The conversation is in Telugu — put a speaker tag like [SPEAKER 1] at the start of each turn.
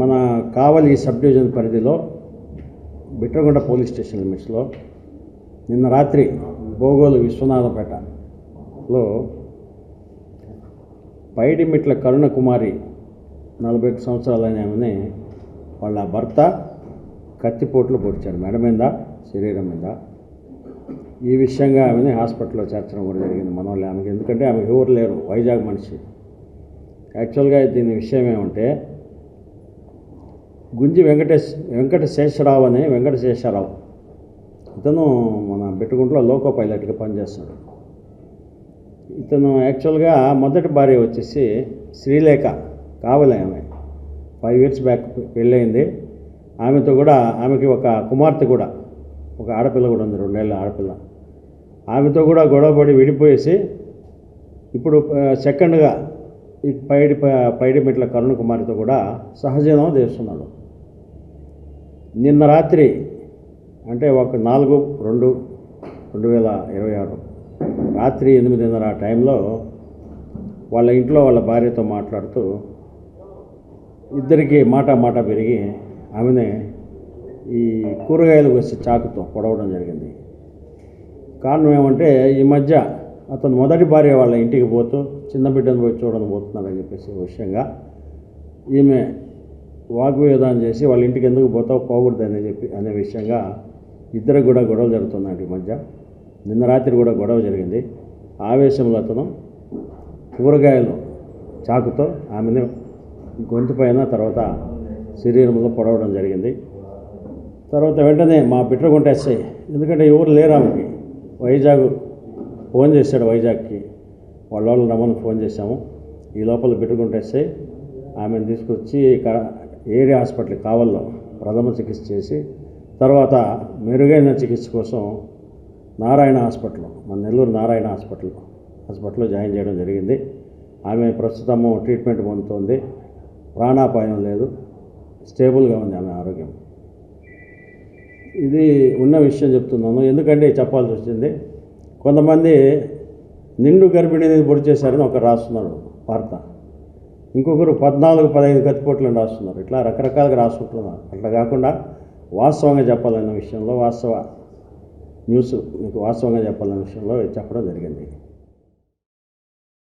[SPEAKER 1] మన కావలి సబ్ డివిజన్ పరిధిలో బిట్రగొండ పోలీస్ స్టేషన్ లిమిట్స్లో నిన్న రాత్రి బోగోలు విశ్వనాథపేటలో పైడిమిట్ల కరుణకుమారి నలభై ఒక్క సంవత్సరాలైన ఆమెని వాళ్ళ భర్త కత్తిపోట్లు పొడిచాడు. మెడ మీద శరీరం మీద ఈ విషయంగా ఆమెని హాస్పిటల్లో చేర్చడం కూడా జరిగింది మన వాళ్ళు ఆమెకి. ఎందుకంటే ఆమె ఎవరు లేరు. వైజాగ్ మనిషి. యాక్చువల్గా దీని విషయం ఏమంటే గుంజి వెంకటేశ్ వెంకటశేషరావు అనే వెంకటశేషరావు. ఇతను మన బెట్టుగుంట్లో లోకో పైలట్గా పనిచేస్తాడు. ఇతను యాక్చువల్గా మొదటి భార్య వచ్చేసి శ్రీలేఖ కావలి ఆమె. ఫైవ్ ఇయర్స్ బ్యాక్ పెళ్ళయింది. ఆమెతో కూడా ఆమెకి ఒక కుమార్తె కూడా ఒక ఆడపిల్ల కూడా ఉంది రెండేళ్ళ ఆడపిల్ల. ఆమెతో కూడా గొడవపడి విడిపోయేసి ఇప్పుడు సెకండ్గా ఈ పైడి ప- పైడిమెట్ల కరుణ కుమారితో కూడా సహజీవనం చేస్తున్నాడు. నిన్న రాత్రి అంటే ఒక నాలుగు రెండు రెండు వేల ఇరవై ఆరు రాత్రి ఎనిమిదిన్నర ఆ టైంలో వాళ్ళ ఇంట్లో వాళ్ళ భార్యతో మాట్లాడుతూ ఇద్దరికి మాట మాట పెరిగి ఆమెనే ఈ కూరగాయలు వచ్చి చాకుతో పొడవడం జరిగింది. కారణం ఏమంటే ఈ మధ్య అతను మొదటి భార్య వాళ్ళ ఇంటికి పోతూ చిన్న బిడ్డను పోయి చూడని పోతున్నాడని చెప్పేసి విషయంగా ఈమె వాగ్వేదాన్ని చేసి వాళ్ళ ఇంటికి ఎందుకు పోతావు పోకూడదని చెప్పి అనే విషయంగా ఇద్దరికి కూడా గొడవలు జరుగుతుందండి ఈ మధ్య. నిన్న రాత్రి కూడా గొడవ జరిగింది. ఆవేశంలో అతను కూరగాయలు చాకుతో ఆమెను గొంతు పైన తర్వాత శరీరంలో పొడవడం జరిగింది. తర్వాత వెంటనే మా బిట్రగుంట ఎస్ఐ ఎందుకంటే ఎవరు లేరు ఆమెకి. వైజాగ్ ఫోన్ చేశాడు వైజాగ్కి. వాళ్ళ వాళ్ళు రమ్మని ఫోన్ చేశాము. ఈ లోపల బిట్రగుంట ఆమెను తీసుకొచ్చి ఇక్కడ ఏరియా హాస్పిటల్ కావల్లో ప్రథమ చికిత్స చేసి తర్వాత మెరుగైన చికిత్స కోసం నారాయణ హాస్పిటల్ మన నెల్లూరు నారాయణ హాస్పిటల్ హాస్పిటల్లో జాయిన్ చేయడం జరిగింది. ఆమె ప్రస్తుతము ట్రీట్మెంట్ పొందుతోంది. ప్రాణాపాయం లేదు. స్టేబుల్గా ఉంది ఆమె ఆరోగ్యం. ఇది ఉన్న విషయం చెప్తున్నాను. ఎందుకంటే చెప్పాల్సి వచ్చింది కొంతమంది నిండు గర్భిణిని పొడి చేశారని ఒక రాస్తున్నారు వార్త. ఇంకొకరు పద్నాలుగు పదహైదు కత్తిపోట్లను రాస్తున్నారు. ఇట్లా రకరకాలుగా రాసుకుంటున్నారు. అట్లా కాకుండా వాస్తవంగా చెప్పాలన్న విషయంలో వాస్తవ న్యూస్ మీకు వాస్తవంగా చెప్పాలన్న విషయంలో చెప్పడం జరిగింది.